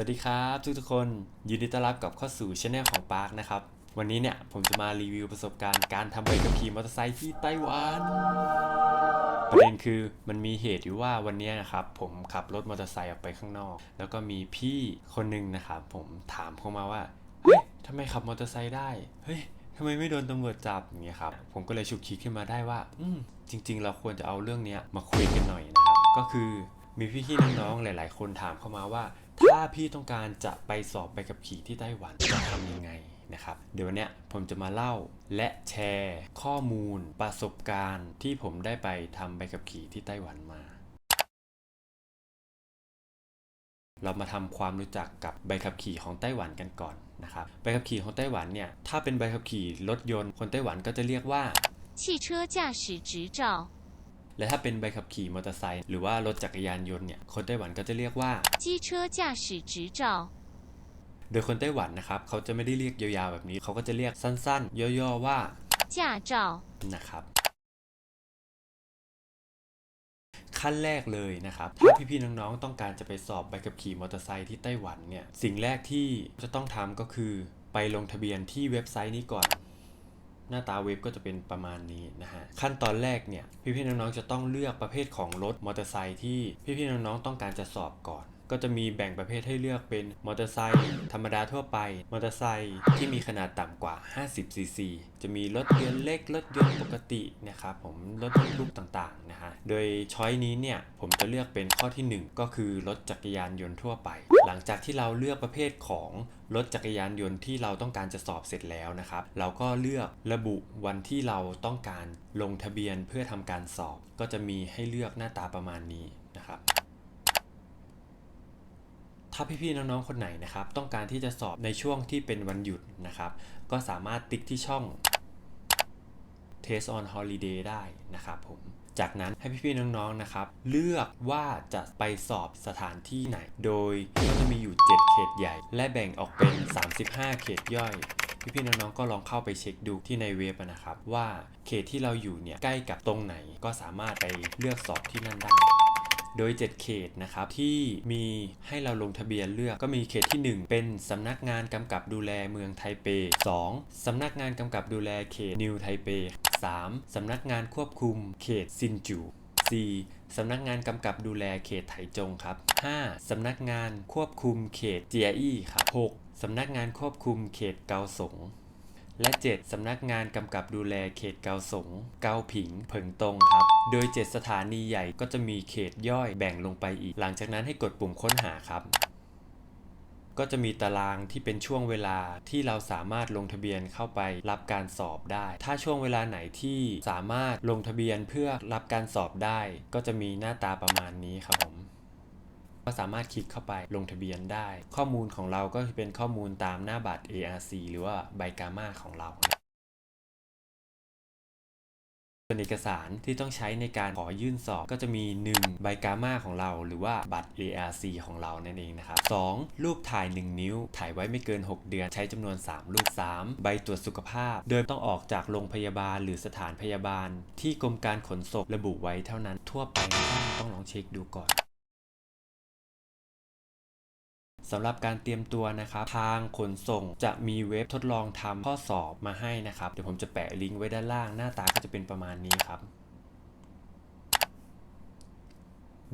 วัสดีครับทุกทุกคนยินดีต้อนรับกับเข้าสู่ช anel ของปาร์คนะครับ วันนี้เนี่ยผมจะมารีวิวประสบการณ์การทำใบขับขี่มอเตอร์ไซค์ที่ไต้หวันประเด็นคือมันมีเหตุอยู่ว่าวันนี้นะครับผมขับรถมอเตอร์ไซค์ออกไปข้างนอก แล้วก็มีพี่คนหนึ่งนะครับผมถามเข้ามาว่าเฮ้ยทำไมขับมอเตอร์ไซค์ได้เฮ้ยทำไมไม่โดนตำรวจจับอย่างเงี้ยครับผมก็เลยฉุกคิดขึ้นมาได้ว่า อืมจริง ๆ เราควรจะเอาเรื่องนี้มาคุยกันหน่อยนะครับก็คือมีพี่ๆน้องๆหลาย ๆ คนถามเข้ามาว่า ถ้าพี่ต้องการจะไปสอบใบขับขี่ที่ไต้หวันจะทำยังไงนะครับ เดี๋ยววันเนี้ยผมจะมาเล่าและแชร์ข้อมูลประสบการณ์ที่ผมได้ไปทำใบขับขี่ที่ไต้หวันมา เรามาทำความรู้จักกับใบขับขี่ของไต้หวันกันก่อนนะครับ ใบขับขี่ของไต้หวันเนี่ย ถ้าเป็นใบขับขี่รถยนต์ คนไต้หวันก็จะเรียกว่า 汽车驾驶执照、 และถ้าเป็นใบขับขี่มอเตอร์ไซค์หรือว่ารถจักรยานยนต์เนี่ย คนไต้หวันก็จะเรียกว่า 机车驾驶执照、 โดยคนไต้หวันนะครับเขาจะไม่ได้เรียกยาวๆแบบนี้ เขาก็จะเรียกสั้นๆ ย่อๆว่า 驾照、 นะครับ ขั้นแรกเลยนะครับ ถ้าพี่ๆน้องๆต้องการจะไปสอบใบขับขี่มอเตอร์ไซค์ที่ไต้หวันเนี่ย สิ่งแรกที่จะต้องทำก็คือไปลงทะเบียนที่เว็บไซต์นี้ก่อน หน้าตาเว็บก็จะเป็นประมาณนี้นะฮะขั้นตอนแรกเนี่ยพี่ๆน้องๆจะต้องเลือกประเภทของรถมอเตอร์ไซค์ที่พี่ๆน้องๆต้องการจะสอบก่อน ก็จะมีแบ่งประเภทให้เลือกเป็นมอเตอร์ไซค์ธรรมดาทั่วไป มอเตอร์ไซค์ที่มีขนาดต่ำกว่า 50 ซีซี จะมีรถยนต์เล็ก รถยนต์ปกตินะครับผม รถบรรทุกต่างๆนะฮะ โดยช้อยนี้เนี่ยผมจะเลือกเป็นข้อที่ 1 ก็คือรถจักรยานยนต์ทั่วไป หลังจากที่เราเลือกประเภทของรถจักรยานยนต์ที่เราต้องการจะสอบเสร็จแล้วนะครับ เราก็เลือกระบุวันที่เราต้องการลงทะเบียนเพื่อทำการสอบ ก็จะมีให้เลือกหน้าตาประมาณนี้นะครับ ถ้าพี่ๆน้องๆคนไหนนะครับ ต้องการที่จะสอบในช่วงที่เป็นวันหยุดนะครับ ก็สามารถติ๊กที่ช่อง Test on Holiday ได้นะครับผมจากนั้นให้พี่ๆน้องๆนะครับ เลือกว่าจะไปสอบสถานที่ไหน โดยก็จะมีอยู่ 7 เขตใหญ่ และแบ่งออกเป็น 35 เขตย่อย พี่ๆน้องๆก็ลองเข้าไปเช็คดูที่ในเว็บนะครับ ว่าเขตที่เราอยู่เนี่ยใกล้กับตรงไหนก็สามารถไปเลือกสอบที่นั่นได้ โดย 7 เขตนะครับที่มีให้เราลงทะเบียนเลือกก็มีเขตที่ 1 เป็นสำนักงานกำกับดูแลเมืองไทเป 2. สำนักงานกำกับดูแลเขตนิวไทเป 3. สำนักงานควบคุมเขตซินจู 4. สำนักงานกำกับดูแลเขตไถจงครับ 5. สำนักงานควบคุมเขตเจียอี้ครับ 6. สำนักงานควบคุมเขตเกาสง และ 7 สำนักงานกำกับดูแลเขตเกาสง เกาผิง เผิงตงครับ โดย 7 สถานีใหญ่ก็จะมีเขตย่อยแบ่งลงไปอีก หลังจากนั้นให้กดปุ่มค้นหาครับ ก็จะมีตารางที่เป็นช่วงเวลาที่เราสามารถลงทะเบียนเข้าไปรับการสอบได้ ถ้าช่วงเวลาไหนที่สามารถลงทะเบียนเพื่อรับการสอบได้ ก็จะมีหน้าตาประมาณนี้ครับผมก็สามารถคลิกเข้าไปลงทะเบียนได้ ข้อมูลของเราก็เป็นข้อมูลตามหน้าบัตร ARC หรือว่าใบกามาของเรา ส่วนเอกสารที่ต้องใช้ในการขอยื่นสอบก็จะมี 1. ใบกามาของเราหรือว่าบัตร ARC ของเรานั่นเองนะครับ 2. รูปถ่าย 1 นิ้ว ถ่ายไว้ไม่เกิน 6 เดือน ใช้จำนวน 3 รูป 3. ใบตรวจสุขภาพ โดยต้องออกจากโรงพยาบาลหรือสถานพยาบาล ที่กรมการขนส่งระบุไว้เท่านั้นทั่วไปต้องลองเช็คดูก่อน สำหรับการเตรียมตัวนะครับ ทางขนส่งจะมีเว็บทดลองทำข้อสอบมาให้นะครับ เดี๋ยวผมจะแปะลิงก์ไว้ด้านล่างหน้าตาก็จะเป็นประมาณนี้ครับ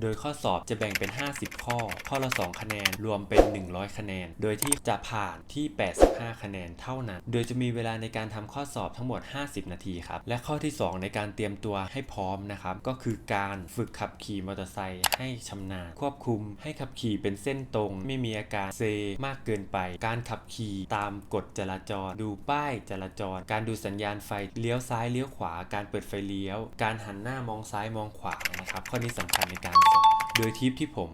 โดยข้อสอบจะแบ่งเป็น 50 ข้อ ข้อละ 2 คะแนน รวมเป็น 100 คะแนน โดยที่จะผ่านที่ 85 คะแนนเท่านั้น โดยจะมีเวลาในการทำข้อสอบทั้งหมด 50 นาทีครับ และข้อที่ 2 ในการเตรียมตัวให้พร้อมนะครับ ก็คือการฝึกขับขี่มอเตอร์ไซค์ให้ชำนาญ ควบคุมให้ขับขี่เป็นเส้นตรง ไม่มีอาการเซมากเกินไป การขับขี่ตามกฎจราจร ดูป้ายจราจร การดูสัญญาณไฟ เลี้ยวซ้าย เลี้ยวขวา การเปิดไฟเลี้ยว การหันหน้ามองซ้ายมองขวา นะครับ ข้อนี้สำคัญในการ โดยทิปที่ผม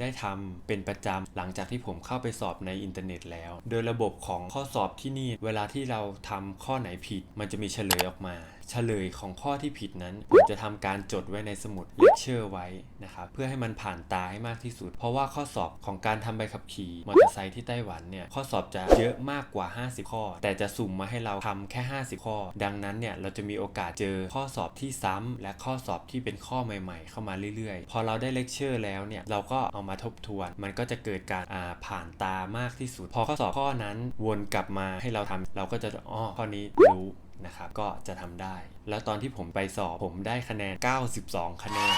ได้ทำเป็นประจำหลังจากที่ผมเข้าไปสอบในอินเทอร์เน็ตแล้ว โดยระบบของข้อสอบที่นี่ เวลาที่เราทำข้อไหนผิด มันจะมีเฉลยออกมา เฉลยของข้อที่ผิดนั้นผมจะทำการจดไว้ในสมุดเลคเชอร์ไว้นะครับเพื่อให้มันผ่านตาให้มากที่สุด เพราะว่าข้อสอบของการทำใบขับขี่มอเตอร์ไซค์ที่ไต้หวันเนี่ยข้อสอบจะเยอะมากกว่า 50 ข้อ แต่จะสุ่มมาให้เราทำแค่ 50 ข้อ ดังนั้นเนี่ยเราจะมีโอกาสเจอข้อสอบที่ซ้ำและข้อสอบที่เป็นข้อใหม่ๆ เข้ามาเรื่อยๆ พอเราได้เลคเชอร์แล้วเนี่ยเราก็เอามาทบทวน มันก็จะเกิดการอ่าผ่านตามากที่สุด พอข้อสอบข้อนั้นวนกลับมาให้เราทำเราก็จะอ๋อข้อนี้รู้ นะครับก็จะทำได้ แล้วตอนที่ผมไปสอบผมได้คะแนน 92 คะแนน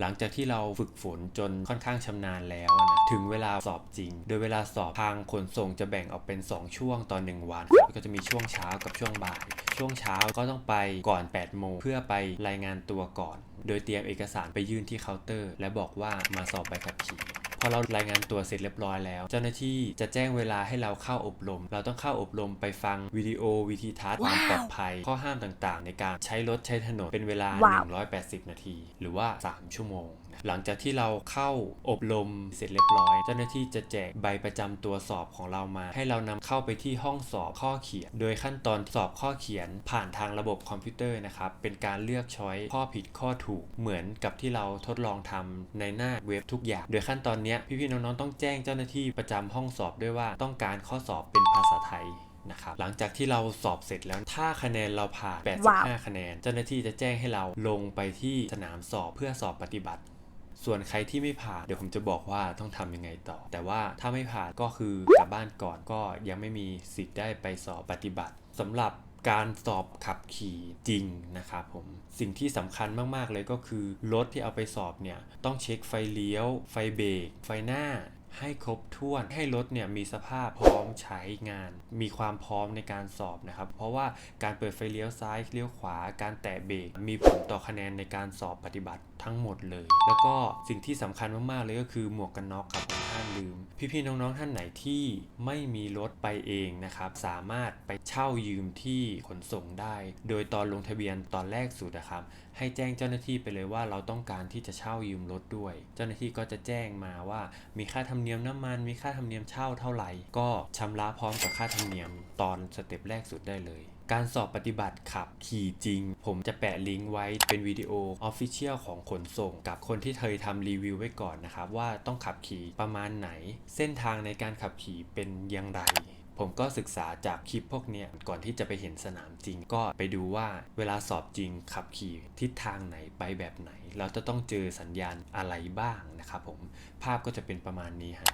หลังจากที่เราฝึกฝนจนค่อนข้างชำนาญแล้วนะ ถึงเวลาสอบจริง โดยเวลาสอบทางขนส่งจะแบ่งออกเป็น 2 ช่วงต่อ1วันครับก็จะมีช่วงเช้ากับช่วงบ่าย ช่วงเช้าก็ต้องไปก่อน 8 โมงเพื่อไปรายงานตัวก่อน โดยเตรียมเอกสารไปยื่นที่เคาน์เตอร์ และบอกว่ามาสอบใบขับขี่ พอเรารายงานตัวเสร็จเรียบร้อยแล้ว เจ้าหน้าที่จะแจ้งเวลาให้เราเข้าอบรม เราต้องเข้าอบรมไปฟังวิดีโอวิธีทัศน์ความปลอดภัย ข้อห้ามต่างๆ ในการใช้รถใช้ถนนเป็นเวลาว้าว180 นาที หรือว่า 3 ชั่วโมงนะ หลังจากที่เราเข้าอบรมเสร็จเรียบร้อย เจ้าหน้าที่จะแจกใบประจำตัวสอบของเรามา ให้เรานำเข้าไปที่ห้องสอบข้อเขียน โดยขั้นตอนสอบข้อเขียนผ่านทางระบบคอมพิวเตอร์นะครับ เป็นการเลือกช้อยข้อผิดข้อถูก เหมือนกับที่เราทดลองทำในหน้าเว็บทุกอย่าง โดยขั้นตอนนี้พี่ๆน้องๆต้องแจ้งเจ้าหน้าที่ประจำห้องสอบด้วยว่าต้องการข้อสอบเป็นภาษาไทยนะครับหลังจากที่เราสอบเสร็จแล้วถ้าคะแนนเราผ่าน 85 คะแนน เจ้าหน้าที่จะแจ้งให้เราลงไปที่สนามสอบเพื่อสอบปฏิบัติ ส่วนใครที่ไม่ผ่านเดี๋ยวผมจะบอกว่าต้องทำยังไงต่อ แต่ว่าถ้าไม่ผ่านก็คือกลับบ้านก่อนก็ยังไม่มีสิทธิ์ได้ไปสอบปฏิบัติสำหรับการสอบขับขี่จริงนะครับผมสิ่งที่สำคัญมาก ๆ เลยก็คือ รถที่เอาไปสอบเนี่ย ต้องเช็คไฟเลี้ยว ไฟเบรกไฟหน้า ให้ครบถ้วนให้รถเนี่ยมีสภาพพร้อมใช้งาน มีความพร้อมในการสอบนะครับ เพราะว่าการเปิดไฟเลี้ยวซ้ายเลี้ยวขวา การแตะเบรกมีผลต่อคะแนนในการสอบปฏิบัติทั้งหมดเลย แล้วก็สิ่งที่สำคัญมากๆเลยก็คือหมวกกันน็อกครับผมห้ามลืม พี่ๆน้องๆท่านไหนที่ไม่มีรถไปเองนะครับ สามารถไปเช่ายืมที่ขนส่งได้ โดยตอนลงทะเบียนตอนแรกสุดนะครับ ให้แจ้งเจ้าหน้าที่ไปเลยว่าเราต้องการที่จะเช่ายืมรถด้วย เจ้าหน้าที่ก็จะแจ้งมาว่า มีค่าธรรมเนียมน้ำมัน มีค่าธรรมเนียมเช่าเท่าไหร่ ก็ชำระพร้อมกับค่าธรรมเนียมตอนสเต็ปแรกสุดได้เลยการสอบปฏิบัติขับขี่จริง ผมจะแปะลิงก์ไว้เป็นวิดีโอ Official ของขนส่ง กับคนที่เคยทำรีวิวไว้ก่อนนะครับ ว่าต้องขับขี่ประมาณไหน เส้นทางในการขับขี่เป็นอย่างไร ผมก็ศึกษาจากคลิปพวกนี้ก่อนที่จะไปเห็นสนามจริง ก็ไปดูว่าเวลาสอบจริงขับขี่ทิศทางไหนไปแบบไหน เราจะต้องเจอสัญญาณอะไรบ้างนะครับผมภาพก็จะเป็นประมาณนี้ฮะ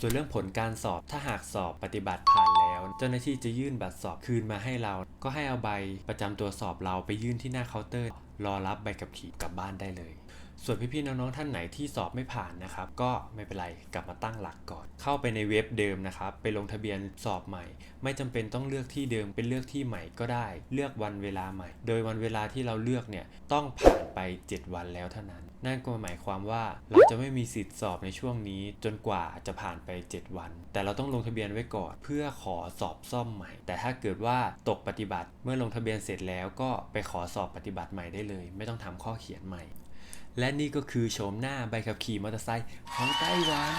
ส่วนเรื่องผลการสอบถ้าหากสอบปฏิบัติผ่านแล้ว เจ้าหน้าที่จะยื่นบัตรสอบคืนมาให้เรา ก็ให้เอาใบประจำตัวสอบเราไปยื่นที่หน้าเคาน์เตอร์ รอรับใบขับขี่กลับบ้านได้เลย ส่วนพี่ๆน้องๆท่านไหนที่สอบไม่ผ่านนะครับ ก็ไม่เป็นไรกลับมาตั้งหลักก่อน เข้าไปในเว็บเดิมนะครับ ไปลงทะเบียนสอบใหม่ ไม่จำเป็นต้องเลือกที่เดิมเป็นเลือกที่ใหม่ก็ได้ เลือกวันเวลาใหม่ โดยวันเวลาที่เราเลือกเนี่ยต้องผ่านไป 7 วันแล้วเท่านั้น นั่นก็หมายความว่าเราจะไม่มีสิทธิ์สอบในช่วงนี้ จนกว่าจะผ่านไป 7 วัน แต่เราต้องลงทะเบียนไว้ก่อน เพื่อขอสอบซ่อมใหม่ แต่ถ้าเกิดว่าตกปฏิบัติเมื่อลงทะเบียนเสร็จแล้วก็ไปขอสอบปฏิบัติใหม่ได้เลย ไม่ต้องทำข้อเขียนใหม่ และนี่ก็คือโฉมหน้าใบขับขี่มอเตอร์ไซค์ของไต้หวัน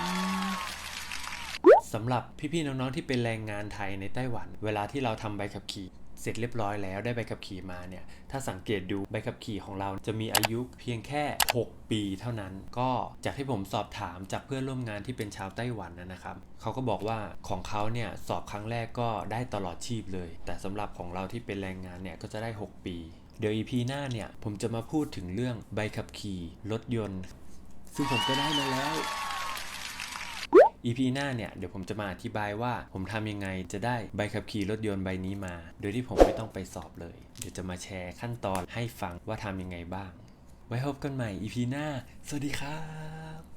สำหรับพี่ๆน้องๆที่เป็นแรงงานไทยในไต้หวัน เวลาที่เราทำใบขับขี่เสร็จเรียบร้อยแล้วได้ใบขับขี่มาเนี่ย ถ้าสังเกตดูใบขับขี่ของเราจะมีอายุเพียงแค่ 6 ปีเท่านั้น ก็จากที่ผมสอบถามจากเพื่อนร่วมงานที่เป็นชาวไต้หวันนะครับ เขาก็บอกว่าของเขาเนี่ยสอบครั้งแรกก็ได้ตลอดชีพเลย แต่สำหรับของเราที่เป็นแรงงานเนี่ยก็จะได้ 6 ปี เดี๋ยว EP หน้าเนี่ย ผมจะมาพูดถึงเรื่องใบขับขี่รถยนต์ ซึ่งผมก็ได้มาแล้ว EP หน้าเนี่ยเดี๋ยวผมจะมาอธิบายว่า ผมทำยังไงจะได้ใบขับขี่รถยนต์ใบนี้มา โดยที่ผมไม่ต้องไปสอบเลย เดี๋ยวจะมาแชร์ขั้นตอนให้ฟังว่าทำยังไงบ้าง ไว้พบกันใหม่ EP หน้า สวัสดีครับ